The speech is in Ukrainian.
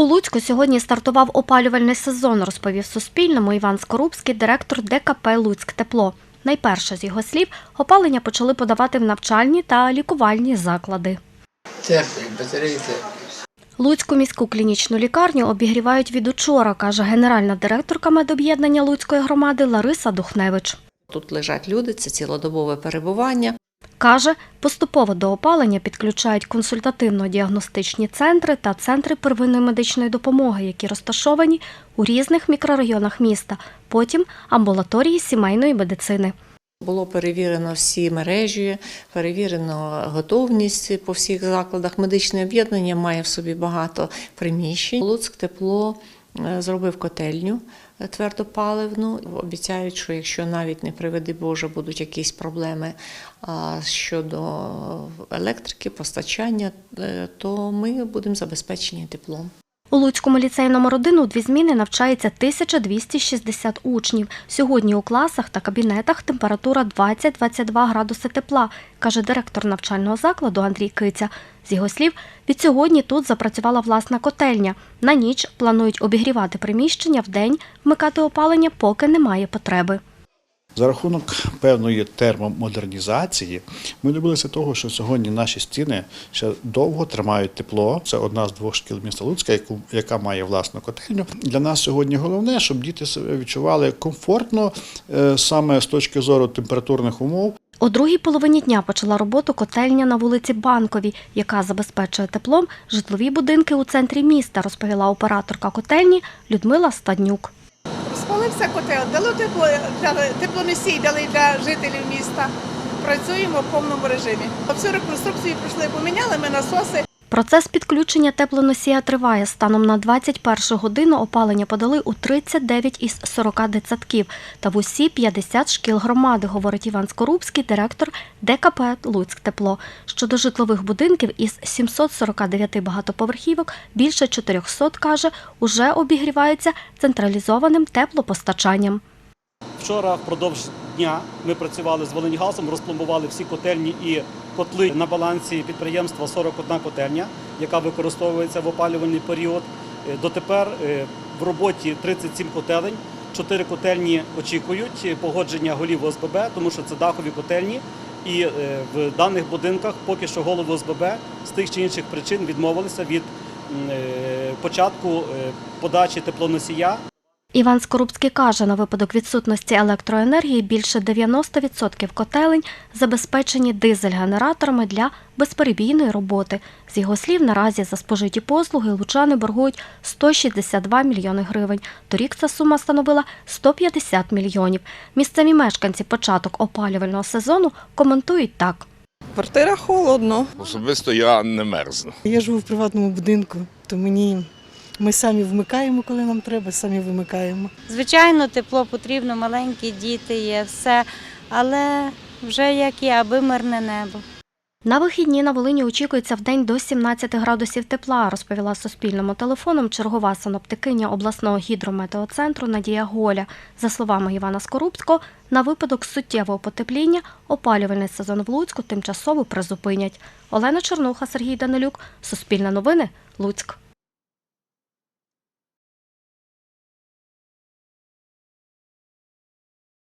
У Луцьку сьогодні стартував опалювальний сезон, розповів Суспільному Іван Скорубський, директор ДКП Луцьк Тепло. Найперше з його слів, опалення почали подавати в навчальні та лікувальні заклади. Теплий, батареї теплі. Луцьку міську клінічну лікарню обігрівають від учора, каже генеральна директорка медоб'єднання Луцької громади Лариса Духневич. Тут лежать люди, це цілодобове перебування. Каже, поступово до опалення підключають консультативно-діагностичні центри та центри первинної медичної допомоги, які розташовані у різних мікрорайонах міста, потім амбулаторії сімейної медицини. Було перевірено всі мережі, перевірено готовність по всіх закладах. Медичне об'єднання має в собі багато приміщень. Луцьк тепло зробив котельню е, твердопаливну. Обіцяють, що якщо навіть не приведи Боже, будуть якісь проблеми щодо електрики, постачання, е, то ми будемо забезпечені теплом. У Луцькому ліцеї номер 1 у дві зміни навчається 1260 учнів. Сьогодні у класах та кабінетах температура 20-22 градуси тепла, каже директор навчального закладу Андрій Киця. З його слів, від сьогодні тут запрацювала власна котельня. На ніч планують обігрівати приміщення, вдень вмикати опалення, поки немає потреби. За рахунок певної термомодернізації ми добилися того, що сьогодні наші стіни ще довго тримають тепло. Це одна з двох шкіл міста Луцька, яку- яка має власну котельню. Для нас сьогодні головне, щоб діти себе відчували комфортно е, саме з точки зору температурних умов. О другій половині дня почала роботу котельня на вулиці Банковій, яка забезпечує теплом житлові будинки у центрі міста, розповіла операторка котельні Людмила Стаднюк. Розпалився котел, дало тепло теплоносій, дали для жителів міста. Працюємо в повному режимі. Всю реконструкцію пройшли, поміняли ми насоси. Процес підключення теплоносія триває. Станом на 21 годину опалення подали у 39 із 40 дитсадків та в усі 50 шкіл громади, говорить Іван Скорубський, директор ДКП Луцьк Тепло. Щодо житлових будинків із 749 багатоповерхівок більше 400, каже, уже обігріваються централізованим теплопостачанням. Вчора впродовж дня ми працювали з Волиньгазом, розпломбували всі котельні і котли на балансі підприємства 41 котельня, яка використовується в опалювальний період. Е, Дотепер е, в роботі 37 котелень. Чотири котельні очікують е, погодження голів ОСББ, тому що це дахові котельні. І в даних будинках поки що голови ОСББ з тих чи інших причин відмовилися від початку подачі теплоносія Іван Скорубський каже, на випадок відсутності електроенергії більше 90% котелень забезпечені дизель-генераторами для безперебійної роботи. З його слів, наразі за спожиті послуги лучани боргують 162 мільйони гривень. Торік ця сума становила 150 мільйонів. Місцеві мешканці початок опалювального сезону коментують так. Квартира холодно. Особисто я не мерзну. Я живу в приватному будинку, то мені ми самі вмикаємо, коли нам треба, самі вимикаємо. Звичайно, тепло потрібно, маленькі діти є, все, але вже як є, аби мирне небо. На вихідні на Волині очікується в день до 17 градусів тепла, розповіла Суспільному телефоном чергова синоптикиня обласного гідрометеоцентру Надія Голя. За словами Івана Скорубського, на випадок суттєвого потепління опалювальний сезон в Луцьку тимчасово призупинять. Олена Чернуха, Сергій Данилюк, Суспільне новини, Луцьк.